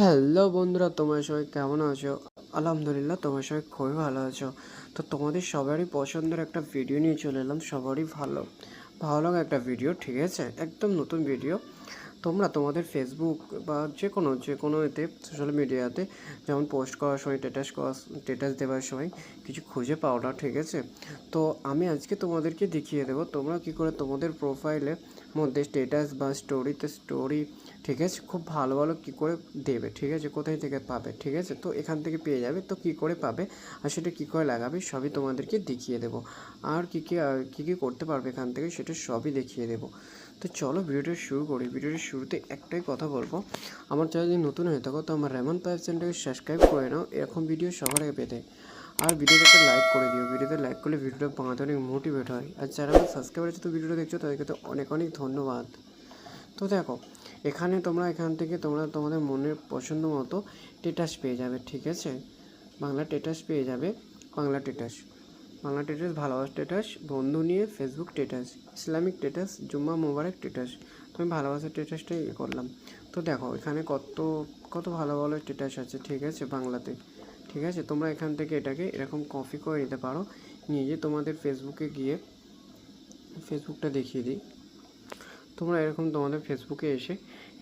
Hello বন্ধুরা, তোমার সবাই কেমন আছো? আলহামদুলিল্লাহ, তোমার সবাই খুবই ভালো আছো। তো তোমাদের সবারই পছন্দের একটা ভিডিও নিয়ে চলে এলাম, সবারই ভালো ভালো লাগা একটা ভিডিও ঠিক আছে? একদম নতুন ভিডিও তোমরা তোমাদের ফেসবুক বা যে কোনো যে কোনো এতে সোশ্যাল মিডিয়াতে যেমন পোস্ট করার সময় স্ট্যাটাস করার স্ট্যাটাস দেওয়ার সময় কিছু খুঁজে পাও না ঠিক আছে। তো আমি আজকে তোমাদেরকে দেখিয়ে দেবো তোমরা কি করে তোমাদের প্রোফাইলে মধ্যে স্ট্যাটাস বা স্টোরিতে স্টোরি ঠিক আছে, খুব ভালো ভালো কী করে দেবে, ঠিক আছে, কোথায় থেকে পাবে, ঠিক আছে, তো এখান থেকে পেয়ে যাবে, তো কী করে পাবে আর সেটা কী করে লাগাবে সবই তোমাদেরকে দেখিয়ে দেবো। আর কী কী কী কী করতে পারবে এখান থেকে সেটা সবই দেখিয়ে দেবো। তো চলো ভিডিওটা শুরু করি। ভিডিওটার শুরুতে একটাই কথা বলব। আমার চ্যানেল যদি নতুন হয়ে থাকো, তো আমার রেমন পাইপ চ্যানেলটাকে সাবস্ক্রাইব করে নাও। এরকম ভিডিও সবার আগে পেতে। আর ভিডিওতে একটা লাইক করে দিও। ভিডিওতে লাইক করলে ভিডিওটা বানাতে অনেক মোটিভেট হয়। আর যারা আমার সাবস্ক্রাইব আছে তো ভিডিওটা দেখছ, তাদেরকে তো অনেক অনেক ধন্যবাদ। তো দেখো, এখানে তোমরা, এখান থেকে তোমরা তোমাদের মনের পছন্দ মতো টেটাস পেয়ে যাবে, ঠিক আছে? বাংলা টেটাস পেয়ে যাবে, বাংলা টেটাস বাংলা টেটাস ভালোবাসা টেটাস বন্ধু নিয়ে ফেসবুক টেটাস ইসলামিক টেটাস জুম্মা মোবারক টেটাস তো আমি ভালোবাসার টেটাসটাই ইয়ে করলাম। তো দেখো, এখানে কত কত ভালো ভালো টেটাস আছে, ঠিক আছে, বাংলাতে। ঠিক আছে, তোমরা এখান থেকে এটাকে এরকম কপি করে নিতে পারো। নিয়ে যে তোমাদের ফেসবুকে গিয়ে ফেসবুকটা দেখিয়ে দিই। তোমরা এরকম তোমাদের ফেসবুকে এসে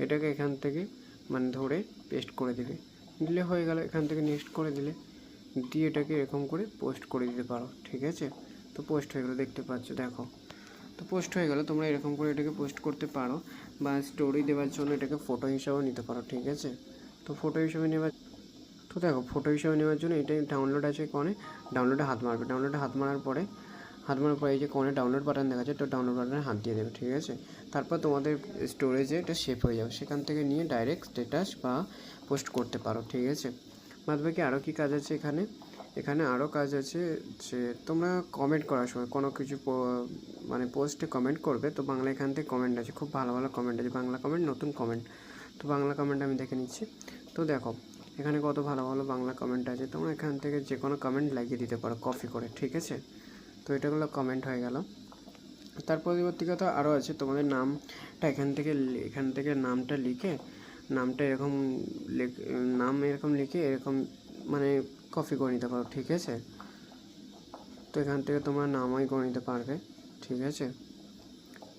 এটাকে এখান থেকে মানে ধরে পেস্ট করে দিবে। দিলে হয়ে গেল, এখান থেকে নেক্সট করে দিলে। দিয়ে এটাকে এরকম করে পোস্ট করে দিতে পারো, ঠিক আছে? তো পোস্ট হয়ে গেলো, দেখতে পাচ্ছ, দেখো। তো পোস্ট হয়ে গেলো, তোমরা এরকম করে এটাকে পোস্ট করতে পারো বা স্টোরি দেওয়ার জন্য এটাকে ফটো হিসাবেও নিতে পারো, ঠিক আছে? তো ফটো হিসাবে নেওয়ার, তো দেখো ফটো হিসাবে নেওয়ার জন্য এটাই ডাউনলোড আছে কনে ডাউনলোডে হাত মারবে। ডাউনলোডে হাত মারার পরে, হাত মারার পরে এই যে কোণে ডাউনলোড বাটন দেখা যায় তো ডাউনলোড বাটনে হাত দিয়ে দেবে, ঠিক আছে? তারপর তোমাদের স্টোরেজে এটা সেভ হয়ে যাবে। সেখান থেকে নিয়ে ডাইরেক্ট স্ট্যাটাস বা পোস্ট করতে পারো, ঠিক আছে? বাদ বাকি আরও কী কাজ আছে এখানে? এখানে আরও কাজ আছে যে তোমরা কমেন্ট করার সময় কোনো কিছু মানে পোস্টে কমেন্ট করবে, তো বাংলা এখান থেকে কমেন্ট আছে। খুব ভালো ভালো কমেন্ট আছে। বাংলা কমেন্ট নতুন কমেন্ট তো বাংলা কমেন্ট আমি দেখে নিচ্ছি। তো দেখো, এখানে কত ভালো ভালো বাংলা কমেন্ট আছে। তোমরা এখান থেকে যে কোনো কমেন্ট লাগিয়ে দিতে পারো কপি করে, ঠিক আছে? তো এটাগুলো কমেন্ট হয়ে গেল। তার পরবর্তীকতা আরও আছে। তোমাদের নামটা এখান থেকে এখান থেকে নামটা লিখে নামটা এরকম লিখ- নাম এরকম লিখে এরকম মানে কপি করে নিতে পারো, ঠিক আছে? তো এখান থেকে তোমরা নামই করে নিতে পারবে, ঠিক আছে?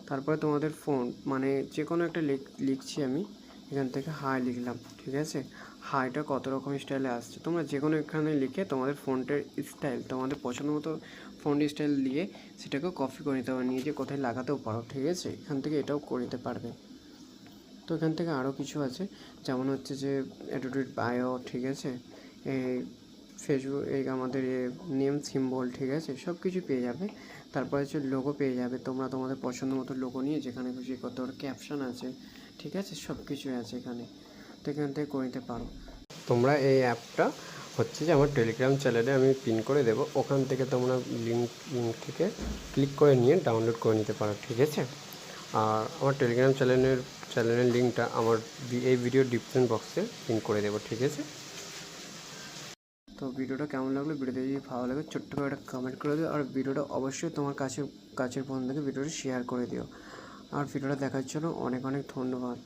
তারপরে তোমাদের ফোন মানে যে কোনো একটা লিখ, লিখছি আমি, এখান থেকে হাই লিখলাম, ঠিক আছে? হাইটা কত রকম স্টাইলে আসছে? তোমরা যে কোনো এখানে লিখে তোমাদের ফোনটার স্টাইল তোমাদের পছন্দ মতো ফোন স্টাইল দিয়ে সেটাকেও কপি করে নিতে পারো, নিয়ে যে কোথায় লাগাতেও পারো, ঠিক আছে? এখান থেকে এটাও করে নিতে পারবে। তো এখান থেকে আরও কিছু আছে। যেমন হচ্ছে যে অ্যাটিটিউড বায়ো ঠিক আছে? এই ফেসবুক এই আমাদের নেম সিম্বল ঠিক আছে? সব কিছু পেয়ে যাবে। তারপরে হচ্ছে লোগো পেয়ে যাবে। তোমরা তোমাদের পছন্দ মতো লোগো নিয়ে যেখানে খুশি কত ক্যাপশন আছে, ঠিক আছে? সব কিছুই আছে এখানে। তো এখান থেকে করে নিতে পারো। তোমরা এই অ্যাপটা হচ্ছে যে আমার টেলিগ্রাম চ্যানেলে আমি পিন করে দেবো। ওখান থেকে তোমরা লিঙ্ক থেকে ক্লিক করে নিয়ে ডাউনলোড করে নিতে পারো, ঠিক আছে? আর আমার টেলিগ্রাম চ্যানেলের চ্যানেলের লিঙ্কটা আমার এই ভিডিও ডিসক্রিপশন বক্সে পিন করে দেবো, ঠিক আছে? তো ভিডিওটা কেমন লাগল? ভিডিওতে যদি ভালো লাগে, ছোট্ট করে একটা কমেন্ট করে দিও। আর ভিডিওটা অবশ্যই তোমার কাছে কাছের বন্ধুকে ভিডিওটা শেয়ার করে দিও। আর ভিডিওটা দেখার জন্য অনেক অনেক ধন্যবাদ।